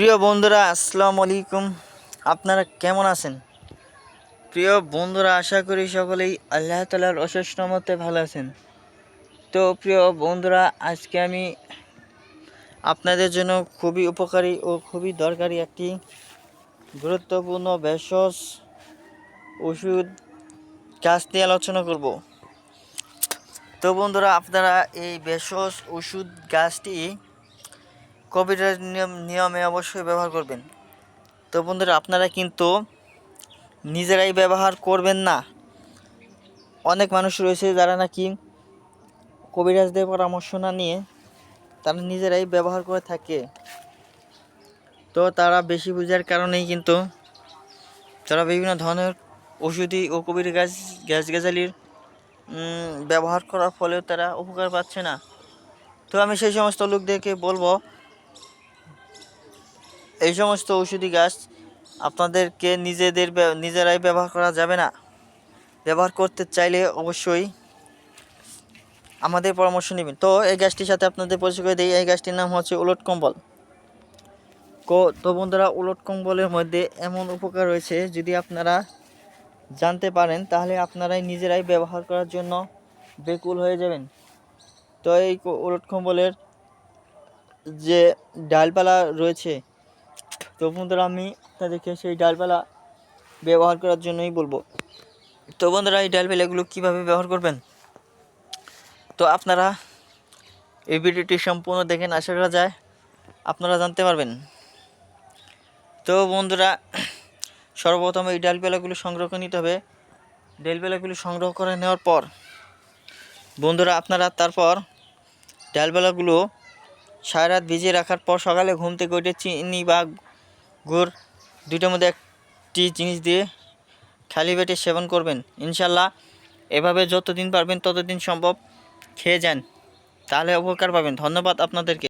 প্রিয় বন্ধুরা, আসসালামু আলাইকুম। আপনারা কেমন আছেন? প্রিয় বন্ধুরা, আশা করি সকলেই আল্লাহ তালার অশেষ রহমতে ভালো আছেন। তো প্রিয় বন্ধুরা, আজকে আমি আপনাদের জন্য খুবই উপকারী ও খুবই দরকারি একটি গুরুত্বপূর্ণ ভেষজ ওষুধ গাছ নিয়ে আলোচনা করব। তো বন্ধুরা, আপনারা এই ভেষজ ওষুধ গাছটি কোভিডের নিয়ম, নিয়মে অবশ্যই ব্যবহার করবেন। তো বন্ধুরা, আপনারা কিন্তু নিজেরাই ব্যবহার করবেন না। অনেক মানুষ রয়েছে যারা নাকি কবিরাজদের পরামর্শ না নিয়ে তারা নিজেরাই ব্যবহার করে থাকে। তো তারা বেশি বুঝার কারণেই কিন্তু তারা বিভিন্ন ধরনের ওষুধি ও কবির গাছ গ্যাস গ্যাজালির ব্যবহার করার ফলেও তারা উপকার পাচ্ছে না। তো আমি সেই সমস্ত লোকদেরকে বলব এই সমস্ত ঔষধি গাছ আপনাদেরকে নিজেদের নিজেরাই ব্যবহার করা যাবে না। ব্যবহার করতে চাইলে অবশ্যই আমাদের পরামর্শ নেবেন। তো এই গাছটির সাথে আপনাদের পরিচয় করে দিই। এই গাছটির নাম হচ্ছে উলট কম্বল। কো- তো বন্ধুরা, উলট কম্বলের মধ্যে এমন উপকার রয়েছে, যদি আপনারা জানতে পারেন, তাহলে আপনারাই নিজেরাই ব্যবহার করার জন্য বেকুল হয়ে যাবেন। তো এই উলট কম্বলের যে ডালপালা রয়েছে তো বন্ধুরা, আমি আপনাদেরকে সেই ডালবেলা ব্যবহার করার জন্যই বলব। তো বন্ধুরা, এই ডালপালাগুলো কীভাবে ব্যবহার করবেন? তো আপনারা এই ভিডিওটি সম্পূর্ণ দেখেন, আশা করা যায় আপনারা জানতে পারবেন। তো বন্ধুরা, সর্বপ্রথম এই ডালবেলাগুলো সংগ্রহ করে নিতে হবে। ডালপালাগুলো সংগ্রহ করে নেওয়ার পর, বন্ধুরা, আপনারা তারপর ডালবেলাগুলো সারা রাত ভিজিয়ে রাখার পর সকালে ঘুম থেকে উঠে চিনি বা গুড়, দুইটার মধ্যে একটি জিনিস দিয়ে খালি পেটে সেবন করবেন। ইনশাল্লাহ এভাবে যতদিন পারবেন ততদিন সম্ভব খেয়ে যান। তাহলে উপকার পাবেন। ধন্যবাদ আপনাদেরকে।